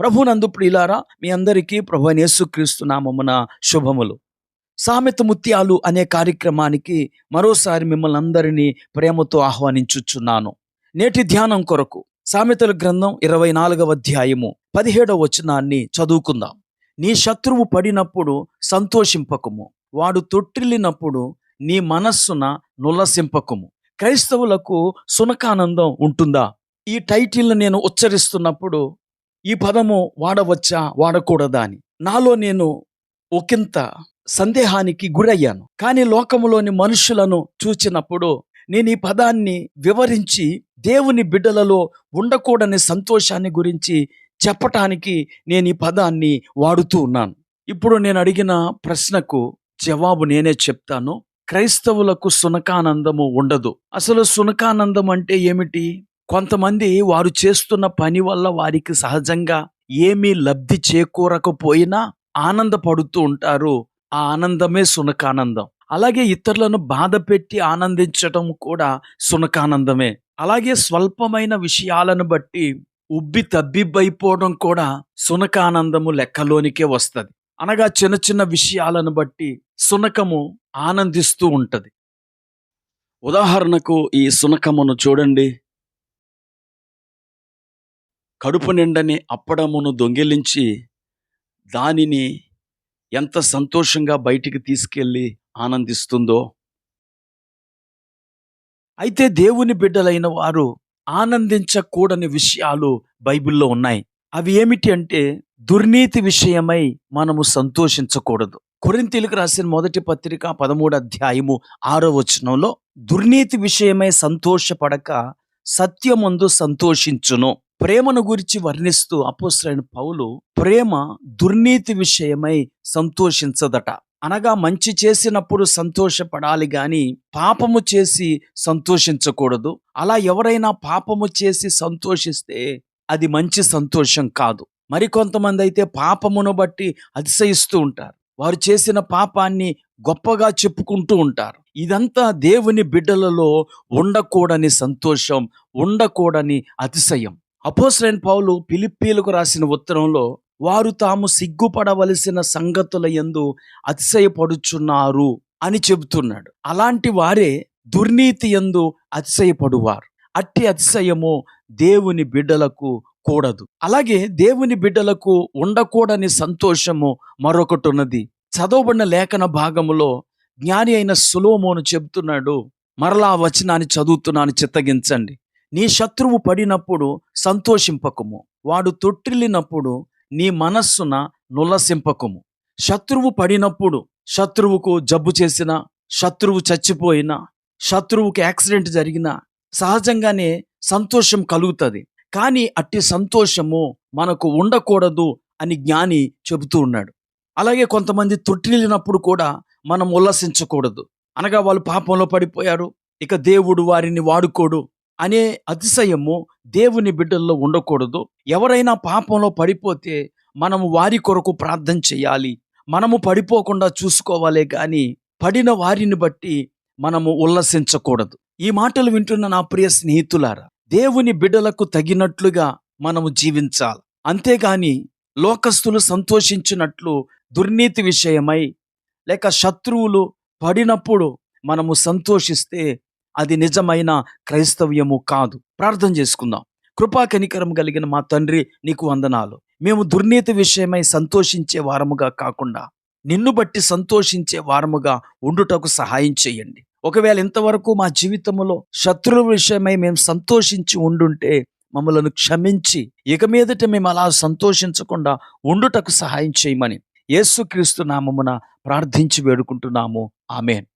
ప్రభునందు ప్రియులారా మీ అందరికీ ప్రభు యేసుక్రీస్తు నామమున శుభములు. సామెత ముత్యాలు అనే కార్యక్రమానికి మరోసారి మిమ్మల్ని అందరినీ ప్రేమతో ఆహ్వానించుచున్నాను. నేటి ధ్యానం కొరకు సామెతల గ్రంథం ఇరవై నాలుగవ అధ్యాయము పదిహేడవ వచనాన్ని చదువుకుందాం. నీ శత్రువు పడినప్పుడు సంతోషింపకము వాడు తొట్టిల్లినప్పుడు నీ మనస్సున నులసింపకము. క్రైస్తవులకు సునకానందం ఉంటుందా? ఈ టైటిల్ని నేను ఉచ్చరిస్తున్నప్పుడు ఈ పదము వాడవచ్చా? వాడకూడదా అని. నాలో నేను ఒకంత సందేహానికి గురయ్యాను. కానీ లోకములోని మనుషులను చూచినప్పుడు నేను ఈ పదాన్ని వివరించి దేవుని బిడ్డలలో ఉండకూడని సంతోషాన్ని గురించి చెప్పటానికి నేను ఈ పదాన్ని వాడుతూ ఉన్నాను. ఇప్పుడు నేను అడిగిన ప్రశ్నకు జవాబు నేనే చెప్తాను. క్రైస్తవులకు సునకానందము ఉండదు. అసలు సునకానందం అంటే ఏమిటి? కొంతమంది వారు చేస్తున్న పని వల్ల వారికి సహజంగా ఏమీ లబ్ధి చేకూరకపోయినా ఆనందపడుతూ ఉంటారు. ఆ ఆనందమే సునకానందం. అలాగే ఇతరులను బాధ పెట్టి ఆనందించటం కూడా సునకానందమే. అలాగే స్వల్పమైన విషయాలను బట్టి ఉబ్బి తబ్బిబ్బైపోవడం కూడా సునకానందము లెక్కలోనికే వస్తుంది. అనగా చిన్న చిన్న విషయాలను బట్టి సునకము ఆనందిస్తూ ఉంటుంది. ఉదాహరణకు ఈ సునకమును చూడండి. కడుపు నిండని అప్పడమును దొంగిలించి దానిని ఎంత సంతోషంగా బయటికి తీసుకెళ్ళి ఆనందిస్తుందో. అయితే దేవుని బిడ్డలైన వారు ఆనందించకూడని విషయాలు బైబిల్లో ఉన్నాయి. అవి ఏమిటి అంటే దుర్నీతి విషయమై మనము సంతోషించకూడదు. కొరింతీలకు రాసిన మొదటి పత్రిక పదమూడు అధ్యాయము ఆరో వచనంలో దుర్నీతి విషయమై సంతోషపడక సత్యమందు సంతోషించును. ప్రేమను గురించి వర్ణిస్తూ అపోసరైన పౌలు ప్రేమ దుర్నీతి విషయమై సంతోషించదట. అనగా మంచి చేసినప్పుడు సంతోషపడాలి గాని పాపము చేసి సంతోషించకూడదు. అలా ఎవరైనా పాపము చేసి సంతోషిస్తే అది మంచి సంతోషం కాదు. మరికొంతమంది అయితే పాపమును బట్టి అతిశయిస్తూ ఉంటారు. వారు చేసిన పాపాన్ని గొప్పగా చెప్పుకుంటూ ఉంటారు. ఇదంతా దేవుని బిడ్డలలో ఉండకూడని సంతోషం ఉండకూడని అతిశయం. అపోసరైన పౌలు పిలిప్పీలకు రాసిన ఉత్తరంలో వారు తాము సిగ్గుపడవలసిన సంగతుల ఎందు అతిశయపడుచున్నారు అని చెబుతున్నాడు. అలాంటి వారే దుర్నీతి యందు అతిశయపడువారు. అట్టి అతిశయము దేవుని బిడ్డలకు కూడదు. అలాగే దేవుని బిడ్డలకు ఉండకూడని సంతోషము మరొకటి ఉన్నది చదవబడిన లేఖన భాగములో జ్ఞాని అయిన సులోమోను చెబుతున్నాడు మరలా వచనాన్ని చదువుతున్నాను చిత్తగించండి. నీ శత్రువు పడినప్పుడు సంతోషింపకము. వాడు తొట్టిల్లినప్పుడు నీ మనస్సున నులసింపకము. శత్రువు పడినప్పుడు శత్రువుకు జబ్బు చేసిన శత్రువు చచ్చిపోయినా శత్రువుకి యాక్సిడెంట్ జరిగినా సహజంగానే సంతోషం కలుగుతుంది. కానీ అట్టి సంతోషము మనకు ఉండకూడదు అని జ్ఞాని చెబుతూ ఉన్నాడు. అలాగే కొంతమంది తొట్టిల్లినప్పుడు కూడా మనం ఉల్లసించకూడదు. అనగా వాళ్ళు పాపంలో పడిపోయారు ఇక దేవుడు వారిని వాడుకోడు అనే అతిశయము దేవుని బిడ్డల్లో ఉండకూడదు. ఎవరైనా పాపంలో పడిపోతే మనము వారి కొరకు ప్రార్థన చేయాలి. మనము పడిపోకుండా చూసుకోవాలే కానీ పడిన వారిని బట్టి మనము ఉల్లసించకూడదు. ఈ మాటలు వింటున్న నా ప్రియ స్నేహితులారా దేవుని బిడ్డలకు తగినట్లుగా మనము జీవించాలి. అంతేగాని లోకస్తులు సంతోషించినట్లు దుర్నీతి విషయమై లేక శత్రువులు పడినప్పుడు మనము సంతోషిస్తే అది నిజమైన క్రైస్తవ్యము కాదు. ప్రార్థన చేసుకుందాం. కృపా కనికరం కలిగిన మా తండ్రి నీకు వందనాలు. మేము దుర్నీతి విషయమై సంతోషించే వారముగా కాకుండా నిన్ను బట్టి సంతోషించే వారముగా ఉండుటకు సహాయం చేయండి. ఒకవేళ ఇంతవరకు మా జీవితంలో శత్రువుల విషయమై మేము సంతోషించి ఉండుంటే మమ్మలను క్షమించి ఇక మీదట మేము అలా సంతోషించకుండా ఉండుటకు సహాయం చేయమని యేసుక్రీస్తు నామమున ప్రార్థించి వేడుకుంటున్నాము. ఆమెన్.